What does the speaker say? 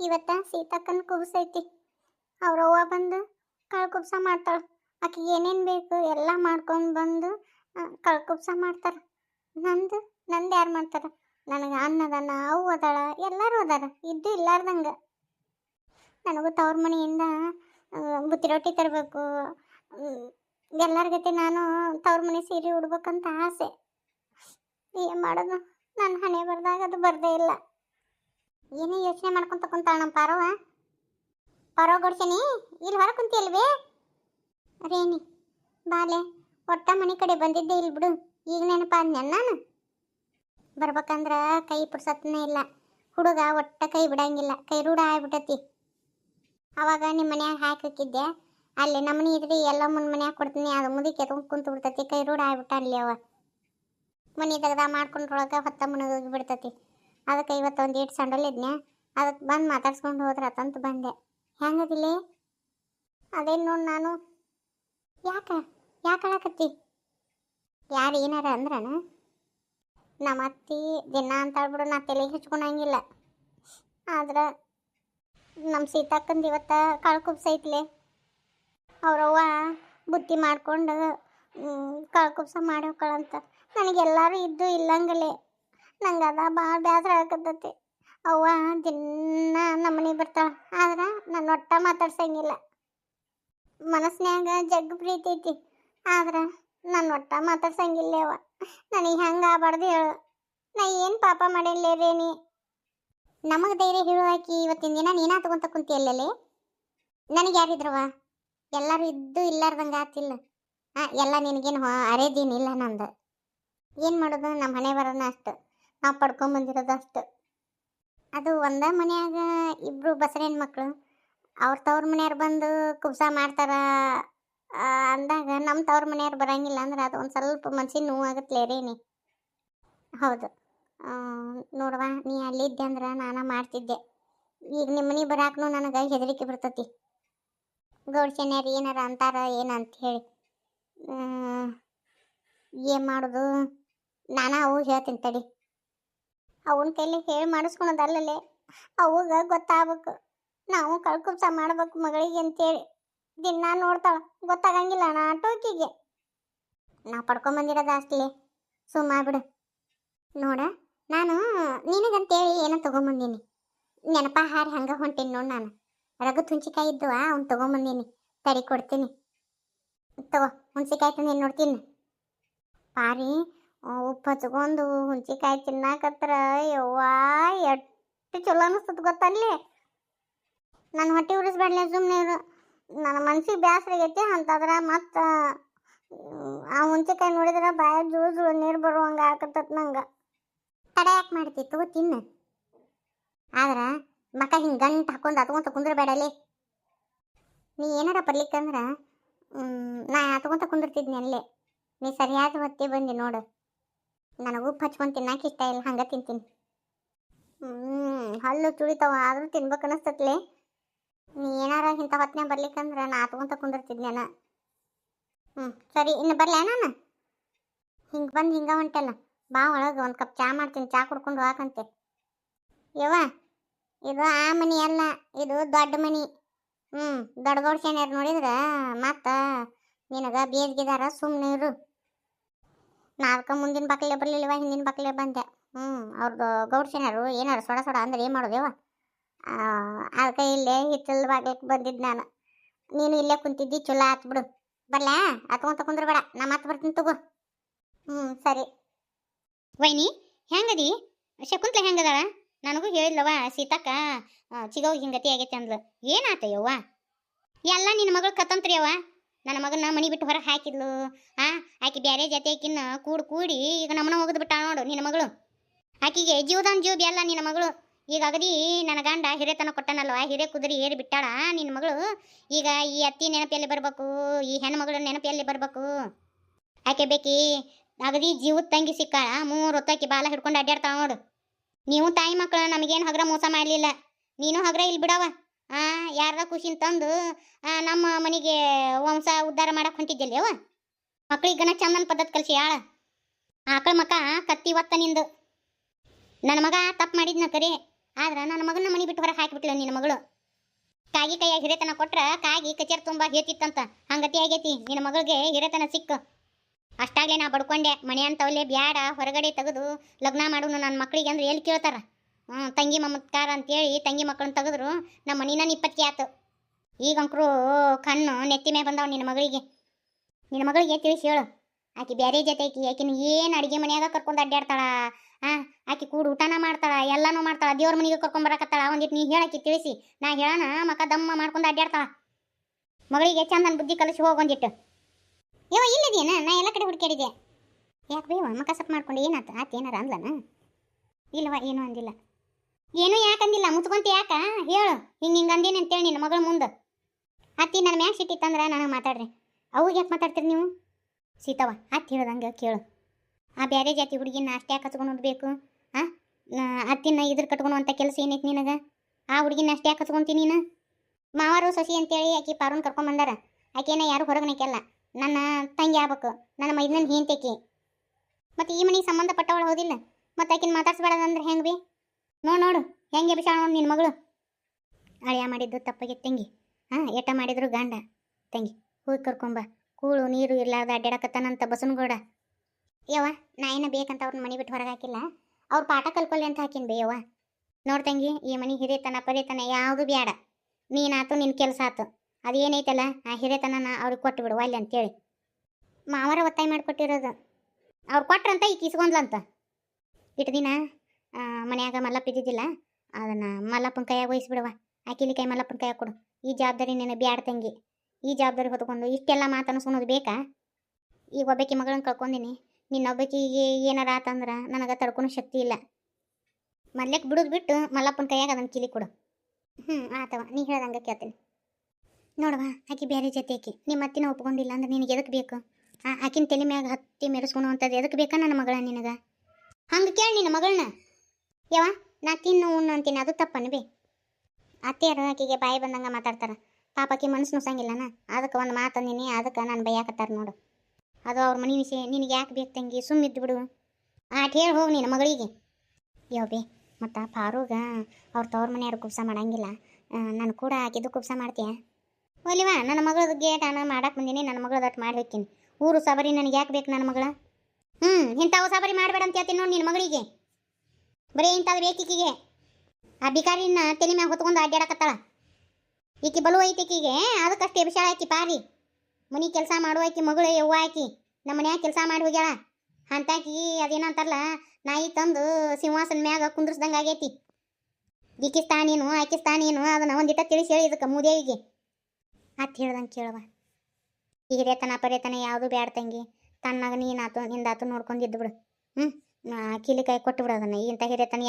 ಇವತ್ತ ಸೀತಕ್ಕನ ಕುಬ್ಸೈತಿ ಅವ್ರವ್ವ ಬಂದು ಕಳ್ ಕುಬ್ಸ ಮಾಡ್ತಾಳೆ. ಆಕೆಗೆ ಏನೇನು ಬೇಕು ಎಲ್ಲ ಮಾಡ್ಕೊಂಡು ಬಂದು ಕಳ್ ಕುಬ್ಸ ಮಾಡ್ತಾರೆ ನಂದು ನಂದು ಯಾರು ಮಾಡ್ತಾರೆ? ನನಗೆ ಅನ್ನದನ ಅವು ಅದಾಳ, ಎಲ್ಲರೂ ಅದಾರ. ಇದ್ದು ಇಲ್ಲಾರ್ದಂಗೆ. ನನಗೂ ತವ್ರ ಮನೆಯಿಂದ ಬುತ್ತಿ ರೊಟ್ಟಿ ತರಬೇಕು. ಎಲ್ಲರ ಜೊತೆ ನಾನು ತವ್ರ ಮನೆ ಸೀರೆ ಉಡ್ಬೇಕಂತ ಆಸೆ. ಏನು ಮಾಡೋದು? ನನ್ನ ಹಣೆ ಬರ್ದಾಗ ಅದು ಬರ್ದೇ ಇಲ್ಲ. ಏನೇ ಯೋಚನೆ ಮಾಡ್ಕೊಂತ ಕುಂತಾಳ ನಮ್ಮ ಪಾರವ. ಪಾರವ ಕೊಡ್ಸೇನಿ ಇಲ್ಲಿ ಹೊರ ಕುಂತಿಯಲ್ವೇ? ರೇಣಿ, ಬಾಲೆ, ಒಟ್ಟ ಮನೆ ಕಡೆ ಬಂದಿದ್ದೆ ಇಲ್ಲಿ ಬಿಡು, ಈಗ ನೆನಪಾದ್ನ ನಾನು? ಬರ್ಬೇಕಂದ್ರ ಕೈ ಪುಡ್ಸತ್ನೇ ಇಲ್ಲ, ಹುಡುಗ ಒಟ್ಟ ಕೈ ಬಿಡಂಗಿಲ್ಲ, ಕೈ ರೂಢ ಆಗ್ಬಿಟ್ಟತಿ ಅವಾಗ ನಿಮ್ಮ ಮನ್ಯಾಗ ಹಾಕಿದ್ದೆ, ಅಲ್ಲಿ ನಮ್ಮನೆ ಇದ್ರಿ, ಎಲ್ಲ ಮುನ್ ಮನ್ಯಾಗ ಕೊಡ್ತೀನಿ, ಅದು ಮುದಿಕೆ ಎತ್ಕೊಂಡ್ ಕುಂತು ಬಿಡ್ತತಿ, ಕೈ ರೂಢ ಆಗ್ಬಿಟ್ಟ ಅಲ್ಲಿ ಅವ. ಮನೆ ತೆಗ್ದ ಮಾಡ್ಕೊಂಡ್ರೊಳಗೆ ಹೊತ್ತ ಮನೆಗೆ ಬಿಡ್ತತಿ. ಅದಕ್ಕೆ ಇವತ್ತೊಂದು ಏಟ್ ಸಂಡಲ್ ಇದ್ನೆ ಅದಕ್ಕೆ ಬಂದು ಮಾತಾಡ್ಸ್ಕೊಂಡು ಹೋದ್ರೆ ತಂತ ಬಂದೆ. ಹೆಂಗದಿಲ್ಲೇ ಅದೇನು ನೋಡಿ ನಾನು? ಯಾಕ? ಯಾಕೆ ಅಳಕತ್ತಿ? ಯಾರು ಏನಾರ ಅಂದ್ರನ? ನಮ್ಮ ಅತ್ತಿ ದಿನ ಅಂತ ಹೇಳ್ಬಿಡು ನಾ ತಲೆಗೆ ಹಚ್ಕೊಳಂಗಿಲ್ಲ ಆದ್ರೆ ನಮ್ಮ ಸೀತಾಕ್ಕಂದು ಇವತ್ತು ಕಾಳು ಕುಬ್ಸೈತ್ಲೆ ಅವ್ರವ್ವ ಬುತ್ತಿ ಮಾಡ್ಕೊಂಡು ಕಾಳು ಕುಬ್ಸ ಮಾಡಿ ಹೋಗ್ಕಳಂತ ನನಗೆಲ್ಲರೂ ಇದ್ದು ಇಲ್ಲಂಗಲೇ. ನಂಗೆ ಅದ ಭಾಳ ಬೇಸರ ಆಗತೈತಿ ಅವ್ವ ದಿನ ನಮ್ಮನೆ ಬರ್ತಾಳ. ಆದ್ರೆ ನನ್ನ ಒಟ್ಟ ಮಾತಾಡ್ಸಂಗಿಲ್ಲ. ಮನಸ್ನ್ಯಾಗ ಜಗ್ ಪ್ರೀತಿ ಐತಿ. ಆದ್ರೆ ನನ್ನ ಒಟ್ಟ ಮಾತಾಡ್ಸಂಗಿಲ್ಲ ಅವ ನನಗೆ ಹೆಂಗೆ ಆಗ್ಬಾರ್ದು ಹೇಳು. ನಾ ಏನು ಪಾಪ ಮಾಡಿಲ್ಲ ರೇಣಿ ನಮಗೆ ಧೈರ್ಯ ಹೇಳುವಾಕಿ ಇವತ್ತಿನ ದಿನ ನೀನಾ ತಗೊಂತ ಕುಂತಿಯಲ್ಲೇ ನನಗೆ ಯಾರಿದ್ರವ ಎಲ್ಲರೂ ಇದ್ದು ಇಲ್ಲಾರ್ದಂಗೆ ಆತಿಲ್ಲ. ಹಾಂ ಎಲ್ಲ ನಿನಗೇನು ಅರೇದೇನಿಲ್ಲ ನಂದು. ಏನು ಮಾಡೋದು? ನಮ್ಮ ಮನೆ ಬರೋಣ ಅಷ್ಟು. ನಾವು ಪಡ್ಕೊಂಬಂದಿರೋದು ಅಷ್ಟು. ಅದು ಒಂದೇ ಮನೆಯಾಗ ಇಬ್ಬರು ಬಸರೇನ್ ಮಕ್ಕಳು ಅವ್ರ ತವ್ರ ಮನೆಯವ್ರು ಬಂದು ಕುಬ್ಸ ಮಾಡ್ತಾರ ಅಂದಾಗ ನಮ್ಮ ತವ್ರ ಮನೆಯವ್ರು ಬರಂಗಿಲ್ಲ ಅಂದ್ರೆ ಅದು ಒಂದು ಸ್ವಲ್ಪ ನೋವು ಆಗತ್ಲೇ ರೀನಿ ಹೌದು. ನೋಡುವ, ನೀ ಅಲ್ಲಿದ್ದೆ ಅಂದ್ರೆ ನಾನು ಮಾಡ್ತಿದ್ದೆ. ಈಗ ನಿಮ್ಮ ಮನೆ ಬರಾಕ್ನು ನನಗೆ ಹೆದರಿಕೆ ಬರ್ತತಿ. ಗೌಡ್ಸೆನ್ಯಾರು ಏನಾರ ಅಂತಾರ ಏನಂತ ಹೇಳಿ. ಏನು ಮಾಡೋದು? ನಾನು ಅವು ಹೇಳ್ತೀನಿ ತಡಿ. ಅವನ ಕೈಲಿ ಹೇಳಿ ಮಾಡಿಸ್ಕೊಳೋದಲ್ಲೇ ಅವಾಗ ಗೊತ್ತಾಗಬೇಕು. ನಾವು ಕಳ್ಕುಪ್ಸ ಮಾಡ್ಬೇಕು ಮಗಳಿಗೆ ಅಂತೇಳಿ. ದಿನ ನೋಡ್ತಾಳ. ಗೊತ್ತಾಗಂಗಿಲ್ಲ ನಾ ಟೋಕಿಗೆ. ನಾ ಪಡ್ಕೊಂಬಂದಿರೋದು ಅಷ್ಟೇ ಸುಮ್ಮ ಬಿಡು ನೋಡ, ನಾನು ನಿನಗಂತೇಳಿ ಏನೋ ತೊಗೊಂಬಂದೀನಿ. ನೆನಪ ಹಾರಿ ಹಂಗೆ ಹೊಂಟೀನಿ ನೋಡಿ ನಾನು. ರಘು ತುಂಚಿಕಾಯಿ ಇದ್ದುವ, ಅವ್ನು ತೊಗೊಂಬಂದೀನಿ. ತಡಿ ಕೊಡ್ತೀನಿ. ತಗೋ, ಹುಣ್ಸಿಕಾಯಿ ತಂದು ನೋಡ್ತೀನಿ ಪಾರಿ ಉಪ್ಪು ಹಚ್ಕೊಂಡು ಹುಂಚಿಕಾಯಿ ತಿನ್ನಾಕತ್ರ, ಯವ್ವಾ, ಎಷ್ಟು ಚಲೋ ಅನಿಸ್ತದ ಗೊತ್ತಲ್ಲಿ ನನ್ನ ಹೊಟ್ಟೆ ಉರಿಸ್ಬೇಡಲಿ ಸುಮ್ಮನೆ ಇರು. ನನ್ನ ಮನ್ಸಿಗೆ ಬೇಸರ ಆಗೈತಿ, ಅಂತಂದ್ರೆ ಮತ್ತು, ಆ ಹುಂಚಿಕಾಯಿ ನೋಡಿದ್ರೆ ಬಾಯ ಜುಳು ಜುಳು ನೀರು ಬರುವಂಗೆ ಆಕತ್ತತ್ ನಂಗೆ. ತಡೆ ಯಾಕೆ ಮಾಡ್ತಿ ತಗೋ ತಿನ್ನು. ಆದ್ರೆ ಮಕ್ಕ ಹಿಂಗೆ ಗಂಟು ಹಾಕೊಂಡು ಅತ್ಕೊಂತ ಕುಂದ್ರಬೇಡಲಿ ನೀ ಏನಾರ ಬರ್ಲಿಕ್ಕಂದ್ರೆ ನಾ ಅತ್ಕೊಂತ ಕುಂದಿರ್ತಿದ್ನಿ ಅಲ್ಲೇ. ನೀ ಸರಿಯಾದ ಹೊತ್ತಿ ಬಂದಿ ನೋಡು. ನನಗೆ ಹಚ್ಕೊಂಡು ತಿನ್ನಕ್ಕೆ ಇಷ್ಟ ಇಲ್ಲ, ಹಂಗೆ ತಿಂತೀನಿ. ಹ್ಞೂ ಹಲ್ಲು ತುಳಿತಾವ ಆದರೂ ತಿನ್ಬೇಕು ಅನಿಸ್ತತ್ಲೆ. ನೀ ಏನಾರ ಇಂಥ ಹೊತ್ತನೇ ಬರ್ಲಿಕ್ಕಂದ್ರೆ ನಾ ಹತ್ಕೊಂತ ಕುಂದಿರ್ತಿದ್ನೇನ ಹ್ಞೂ ಸರಿ, ಇನ್ನು ಬರಲ ನಾನು? ಹಿಂಗೆ ಬಂದು ಹಿಂಗೆ ಹೊಂಟಲ್ಲ ಬಾ ಒಳಗೆ ಒಂದು ಕಪ್ ಚಾ ಮಾಡ್ತೀನಿ, ಚಾ ಕುಡ್ಕೊಂಡು ಹಾಕಂತೆ ಯವ್ವ, ಇದು ಆ ಮನಿ ಅಲ್ಲ, ಇದು ದೊಡ್ಡ ಮನಿ. ಹ್ಞೂ ದೊಡ್ಡ ದೊಡ್ಡ ಸೇನ್ಯಾರು ನೋಡಿದ್ರೆ, ಮತ್ತೆ ನಿನಗೆ ಬೇಜ್ಗಿದಾರ ಸುಮ್ಮನೆ ಇರು. ನಾ ಅದಕ್ಕೆ ಮುಂದಿನ ಬಾಕ್ಲೆ ಬರಲಿಲ್ಲವ ಹಿಂದಿನ ಬಾಕ್ಲೆ ಬಂದೆ. ಹ್ಞೂ ಅವ್ರದ್ದು ಗೌಡ ಸೇನ್ಯಾರು, ಏನಾರು ಸೊಡ ಸೊಡ ಅಂದ್ರೆ ಏನು ಮಾಡೋದೇವ ಅದಕ್ಕೆ ಇಲ್ಲೇ ಹಿತ್ತಲ್ ಬಾಗ್ಲಕ್ಕೆ ಬಂದಿದ್ದು ನಾನು. ನೀನು ಇಲ್ಲೇ ಕುಂತಿದ್ದಿ, ಚಲೋ ಆತು ಬಿಡು. ಬರ್ಲಾ? ಹತ್ಕೊಂತ ಕುಂದ್ರಬೇಡ ನಾ ಮತ್ತೆ ಬರ್ತೀನಿ ತಗೋ. ಹ್ಞೂ ಸರಿ. ವೈನಿ, ಹೆಂಗದಿ? ಶಕುಂತ್ಲ ಹೆಂಗದಾಳ? ನನಗೂ ಹೇಳಿದ್ಲವ ಸೀತಕ್ಕ ಚಿಗವ್ ಹಿಂಗತಿ ಆಗೈತೆ ಅಂದ್ಲು. ಏನಾತ ಯವ್ವ ಎಲ್ಲ ನಿನ್ನ ಮಗಳು ಕತಂತ್ರಿ ಅವ್ವ ನನ್ನ ಮಗನ ಮನಿ ಬಿಟ್ಟು ಹೊರಗೆ ಹಾಕಿದ್ಲು. ಆ, ಆಕೆ ಬ್ಯಾರೆ ಜೊತೆಕಿನ್ನ ಕೂಡ್ ಕೂಡಿ ಈಗ ನಮ್ಮನ ಹೋಗದ್ ಬಿಟ್ಟ ನೋಡು ನಿನ್ನ ಮಗಳು. ಆಕಿಗೆ ಜೀವದಾನ್ ಜೀವ ಎಲ್ಲ ನಿನ್ನ ಮಗಳು. ಈಗ ಅಗದಿ ನನ್ನ ಗಂಡ ಹಿರೇತನ ಕೊಟ್ಟನಲ್ವ, ಹಿರೇ ಕುದುರೆ ಏರಿ ಬಿಟ್ಟಾಳ ನಿನ್ನ ಮಗಳು. ಈಗ ಈ ಅತ್ತಿ ನೆನಪಲ್ಲಿ ಬರ್ಬೇಕು, ಈ ಹೆಣ್ಮಗಳ ನೆನಪಲ್ಲಿ ಬರ್ಬೇಕು? ಆಕೆ ಬೇಕಿ, ಅಗದಿ ಜೀವದ ತಂಗಿ ಸಿಕ್ಕಾಳ, ಮೂರು ಹೊತ್ತಾಕಿ ಬಾಲ ಹಿಡ್ಕೊಂಡು ಅಡ್ಡಾಡ್ತಾಳ ನೋಡು. ನೀವು ತಾಯಿ ಮಕ್ಕಳು ನಮಗೇನು ಹಗ್ರ ಮೋಸ ಮಾಡಲಿಲ್ಲ. ನೀನು ಹಗ್ರ ಇಲ್ಲಿ ಬಿಡವ ಯಾರದ ಖುಷಿನ ತಂದು ನಮ್ಮ ಮನೆಗೆ ವಂಶ ಉದ್ಧಾರ ಮಾಡಕ್ ಹೊಂಟಿದ್ದೆಲ್ಲ ಅವ ಮಕ್ಳಿಗೆ ಗಣ ಚಂದನ ಪದ್ಧತಿ ಕಲಿಸಿ ಯಾಳ ಆಕಳ ಮಕ ಕತ್ತಿ ಒತ್ತ ನಿಂದು. ನನ್ನ ಮಗ ತಪ್ಪು ಮಾಡಿದ್ನ ಕರೆ, ಆದ್ರೆ ನನ್ನ ಮಗನ ಮನೆ ಬಿಟ್ಟು ಹೊರಗೆ ಹಾಕಿಬಿಟ್ಲ ನಿನ್ನ ಮಗಳು. ಕಾಗಿ ಕೈಯ ಹಿರೇತನ ಕೊಟ್ರ ಕಾಗಿ ಕಚೇರಿ ತುಂಬ ಹೇತಿತ್ತಂತ ಹಂಗತಿ ಆಗೈತಿ, ನಿನ್ನ ಮಗಳಿಗೆ ಹಿರೇತನ ಸಿಕ್ಕ. ಅಷ್ಟಾಗ್ಲೇ ನಾ ಬಡ್ಕೊಂಡೆ, ಮನೆ ಅಂತವಲ್ಲೇ ಬ್ಯಾಡ, ಹೊರಗಡೆ ತೆಗೆದು ಲಗ್ನ ಮಾಡೋನು ನನ್ನ ಮಕ್ಳಿಗೆ ಅಂದ್ರೆ ಎಲ್ಲಿ ಕೇಳ್ತಾರ? ಹ್ಞೂ ತಂಗಿ ಮಮತ್ಕಾರ ಅಂತೇಳಿ ತಂಗಿ ಮಕ್ಕಳನ್ನ ತೆಗೆದ್ರು, ನಮ್ಮ ಮನಿನ ನಿಪ್ಪತ್ತಿಗೆ ಆತು. ಈಗಂಕ್ರು ಕಣ್ಣು ನೆತ್ತಿ ಮೇಲೆ ಬಂದವ ನಿನ್ನ ಮಗಳಿಗೆ. ನಿನ್ನ ಮಗಳಿಗೆ ತಿಳಿಸಿ ಹೇಳು. ಆಕಿ ಬೇರೆ ಜೊತೆ ಆಕಿ ಆಕಿನ ಏನು ಅಡಿಗೆ ಮನೆಯಾಗ ಕರ್ಕೊಂಡು ಅಡ್ಡಾಡ್ತಾಳ ಹಾಂ ಆಕಿ ಕೂಡ ಊಟನ ಮಾಡ್ತಾಳ, ಎಲ್ಲನೂ ಮಾಡ್ತಾಳ, ದೇವ್ರ ಮನೆಗೆ ಕರ್ಕೊಂಡು ಬರಕತ್ತಾಳ ಒಂದಿಟ್ಟು ನೀ ಹೇಳಾಕಿ ತಿಳಿಸಿ. ನಾ ಹೇಳೋಣ ಮಕ ದಮ್ಮ ಮಾಡ್ಕೊಂಡು ಅಡ್ಡಾಡ್ತಾಳ ಮಗಳಿಗೆ ಚಂದನ್ ಬುದ್ಧಿ ಕಲಿಸಿ ಹೋಗಿ ಒಂದಿಟ್ಟು ಯವ ಇಲ್ಲದೇನ? ನಾ ಎಲ್ಲ ಕಡೆ ಹುಡುಕಾಡಿದೆ ಯಾಕೆ ಬೇವ? ಮಕ ಸಪ್ ಮಾಡ್ಕೊಂಡು ಏನಾತ? ಆತ ಏನಾರ ಅಂದ್ಲನ? ಇಲ್ವಾ? ಏನೂ ಅಂದಿಲ್ಲ. ಏನೂ ಯಾಕಂದಿಲ್ಲ ಮುಚ್ಕೊಂತ ಯಾಕ? ಹೇಳು. ಹಿಂಗೆ ಹಿಂಗೆ ಅಂದೇನೆ ಅಂತೇಳಿ ನಿನ್ನ ಮಗಳ ಮುಂದೆ. ಅತ್ತಿ ನನ್ನ ಮ್ಯಾಗ ಸಿಟ್ಟಿತ್ತಂದ್ರೆ ನನಗೆ ಮಾತಾಡ್ರಿ. ಅವಾಗ ಯಾಕೆ ಮಾತಾಡ್ತೀರಿ ನೀವು? ಸೀತವ ಅತ್ತಿ ಹೇಳ್ದಂಗೆ ಕೇಳು. ಆ ಬೇರೆ ಜಾತಿ ಹುಡುಗಿನ ಅಷ್ಟೇ ಯಾಕೆ ಬೇಕು ಆ? ಅತ್ತಿನ ಇದ್ರ ಕಟ್ಕೊಳುವಂಥ ಕೆಲಸ ಏನೈತಿ ನಿನಗೆ? ಆ ಹುಡುಗಿನ ಅಷ್ಟೇ ಯಾಕೆ ನೀನು? ಮಾವಾರು, ಸೊಸಿ ಅಂತೇಳಿ ಆಕಿ ಪಾರುನ್ ಕರ್ಕೊಂಬಂದಾರ ಆಕೆನ ಯಾರು ಹೊರಗೆ ನಿಕ್ಕೆಲ್ಲ ನನ್ನ ತಂಗಿ ಆಗ್ಬೇಕು. ನನ್ನ ಮೈದನ ಹೆಂತೇಕಿ ಮತ್ತು ಈ ಮನೆಗೆ ಸಂಬಂಧಪಟ್ಟವಳು ಹೌದಿಲ್ಲ. ಮತ್ತು ಆಕಿನ ಮಾತಾಡ್ಸ್ಬೇಡದಂದ್ರೆ ಹೆಂಗೆ ಬಿ? ನೋಡು ನೋಡು, ಹೆಂಗೆ ಬಿಸಾಳ ನೋಡು ನಿನ್ನ ಮಗಳು? ಅಳಿಯ ಮಾಡಿದ್ದು ತಪ್ಪಾಗಿ ತಂಗಿ. ಹಾಂ, ಏಟ ಮಾಡಿದ್ರು ಗಂಡ. ತಂಗಿ, ಹೋಗಿ ಕರ್ಕೊಂಬ ಕೂಳು, ನೀರು ಇರ್ಲಾರ್ದ ಅಡ್ಡಾಡಕತ್ತಾನಂತ ಬಸನಗೌಡ ಯವ್ವ, ನಾ ಏನ ಬೇಕಂತ ಅವ್ರನ್ನ ಮನೆ ಬಿಟ್ಟು ಹೊರಗೆ ಹಾಕಿಲ್ಲ. ಅವ್ರು ಪಾಠ ಕಲ್ಕೊಳ್ಳಿ ಅಂತ ಹಾಕಿನ ಬೇಯವ್ವ ನೋಡ್ ತಂಗಿ, ಈ ಮನೆ ಹಿರಿತನ ಪರಿತನ ಯಾವುದು ಬೇಡ ನೀನಾತು ನಿನ್ನ ಕೆಲಸ ಆತು. ಅದೇನೈತಲ್ಲ ಆ ಹಿರಿತನನ ಅವ್ರಿಗೆ ಕೊಟ್ಟು ಬಿಡು ಅಲ್ಲಿ ಅಂತೇಳಿ. ಮಾವರ ಒತ್ತಾಯ ಮಾಡಿಕೊಟ್ಟಿರೋದು. ಅವ್ರು ಕೊಟ್ರಂತ, ಈಗ ಇಸ್ಕೊಂಡ್ಲಂತ ಇಟ್ಟು ದಿನ ಮನ್ಯಾಗ ಮಲ್ಲಪ್ಪ ಇದ್ದಿದ್ದಿಲ್ಲ, ಅದನ್ನು ಮಲ್ಲಪ್ಪನ ಕೈಯಾಗ ವಹಿಸ್ಬಿಡವ ಆಕಿಲಿ ಕೈ ಮಲ್ಲಪ್ಪನ ಕೈಯಾಗ ಕೊಡು. ಈ ಜವಾಬ್ದಾರಿ ನಿನ್ನ ಬ್ಯಾಡ ತಂಗಿ. ಈ ಜವಾಬ್ದಾರಿ ಹೊತ್ಕೊಂಡು ಇಷ್ಟೆಲ್ಲ ಮಾತನ್ನು ಸುಣೋದು ಬೇಕಾ? ಈಗ ಒಬ್ಬಾಕಿ ಮಗಳನ್ನ ನಿನ್ನ ನಿನ್ನೊಬ್ಬಕಿಗೆ ಏನಾರ ಆತಂದ್ರೆ ನನಗೆ ತಡ್ಕೊಳೋ ಶಕ್ತಿ ಇಲ್ಲ. ಮಲ್ಲಕ್ಕೆ ಬಿಡೋದು ಬಿಟ್ಟು ಮಲ್ಲಪ್ಪನ ಕೈಯಾಗ ಅದನ್ನು ಕಿಲಿ ಕೊಡು. ಹ್ಞೂ ಆತವ. ನೀ ಹೇಳ್ದಂಗೆ ಕೇಳ್ತೀನಿ. ನೋಡವ ಆಕಿ ಬೇರೆ ಜೊತೆ ಆಕಿ. ನಿಮ್ಮ ಅತ್ತಿನ ಒಪ್ಕೊಂಡಿಲ್ಲ ಅಂದ್ರೆ ನಿನಗೆ ಎದಕ್ಕೆ ಬೇಕು? ಆಕಿನ ತಲೆ ಮ್ಯಾಗ ಹತ್ತಿ ಮೆರೆಸ್ಕೊಳೋ ಅಂಥದ್ದು ಎದಕ್ಕೆ ಬೇಕಾ ನನ್ನ ಮಗಳ ನಿನಗೆ? ಹಂಗೆ ಕೇಳಿ ನಿನ್ನ ಮಗಳನ್ನ. ಯವ ನಾ ತಿನ್ನು, ಉಣ್ಣು ಅಂತೀನಿ. ಅದು ತಪ್ಪನು ಬೇ. ಅತ್ತೆಯರು ಆಕೆಗೆ ಬಾಯಿ ಬಂದಂಗೆ ಮಾತಾಡ್ತಾರ. ಪಾಪ ಆಕಿ ಮನಸ್ಸು ನುಸಂಗಿಲ್ಲನ ಅದಕ್ಕೆ ಒಂದು ಮಾತು ಅಂದಿನಿ, ಅದಕ್ಕೆ ನಾನು ಬೈಯಾಕತ್ತಾರ ನೋಡು. ಅದು ಅವ್ರ ಮನೆ ವಿಷಯ. ನಿನಗೆ ಯಾಕೆ ಬೇಕು ತಂಗಿ? ಸುಮ್ಮಿದ್ದು ಬಿಡು. ಆಟ ಹೇಳಿ ಹೋಗಿ ನಿನ್ನ ಮಗಳಿಗೆ. ಯೋ ಬೇ, ಮತ್ತು ಫಾರೂಗ ಅವ್ರ ತವ್ರ ಮನೆಯವ್ರು ಕುಪ್ಸ ಮಾಡಂಗಿಲ್ಲ. ನಾನು ಕೂಡ ಹಾಕಿದ್ದು ಕುಪ್ಸ ಮಾಡ್ತೀಯ? ಒಲಿವಾ ನನ್ನ ಮಗಳದ್ದು ಗೇಟ್ ನಾನು ಮಾಡಕ್ಕೆ ಬಂದೀನಿ, ನನ್ನ ಮಗಳದ್ದು ಅಟ್ ಮಾಡಿ ಹೋಗ್ತೀನಿ ಊರು ಸಬರಿ ನನಗೆ ಯಾಕೆ ಬೇಕು ನನ್ನ ಮಗಳ? ಹ್ಞೂ ಇಂಥವು ಸಬರಿ ಮಾಡಬೇಡ ಅಂತ ಹೇಳ್ತೀನಿ ನೋಡಿ ನಿನ್ನ ಮಗಳಿಗೆ. ಬರೀ ಇಂಥದ್ದು ಬೇಕೀಕಿಗೆ ಆ ಬಿಕಾರಿನ ತಲೆ ಮ್ಯಾಗ ಹೊತ್ಕೊಂಡು ಅಡ್ಡಾಡಕತ್ತಾಳ ಈಕಿ ಬಲು ಐತಿ ಈಕಿಗೆ, ಅದಕ್ಕಷ್ಟೇ ವಿಷಾಳ ಆಕಿ ಪಾರಿ. ಮನಿ ಕೆಲಸ ಮಾಡುವ ಆಕಿ, ಮಗಳು ಯವ್ವ ಆಕಿ ನಮ್ಮ ಮನ್ಯಾಗ ಕೆಲಸ ಮಾಡಿ ಹೋಗ್ಯಾಳ. ಅಂತಾಕಿ ಅದೇನಂತಾರಲ್ಲ ನಾಯಿ ತಂದು ಸಿಂಹಾಸನ ಮ್ಯಾಗ ಕುಂದ್ರಸ್ದಂಗೆ ಆಗೈತಿ. ಈಕಿ ಆಕಿಸ್ತಾನೇನು ಆಕಿ ಒಂದಿಟ್ಟ ಅದನ್ನ ಒಂದಿಟ ತಿಳಿಸಿ ಹೇಳಿ ಇದಕ್ಕೆ ಮೂದೇವಿಗೆ. ಅತ್ ಹೇಳ್ದಂಗೆ ಕೇಳುವ ಈಗ ರೇತನ ಪರೇತನ ಯಾವುದು ಬ್ಯಾಡ ತಂಗಿ ತನ್ನಾಗ ನೀನಾತು, ನಿಂದಾತು ನೋಡ್ಕೊಂಡಿದ್ದು ಬಿಡು. ಹ್ಞೂ ಕಿಲಿ ಕೈ ಕೊಟ್ಟು ಬಿಡೋದನ್ನ. ಈ ಇಂಥ ಹಿರೇತನ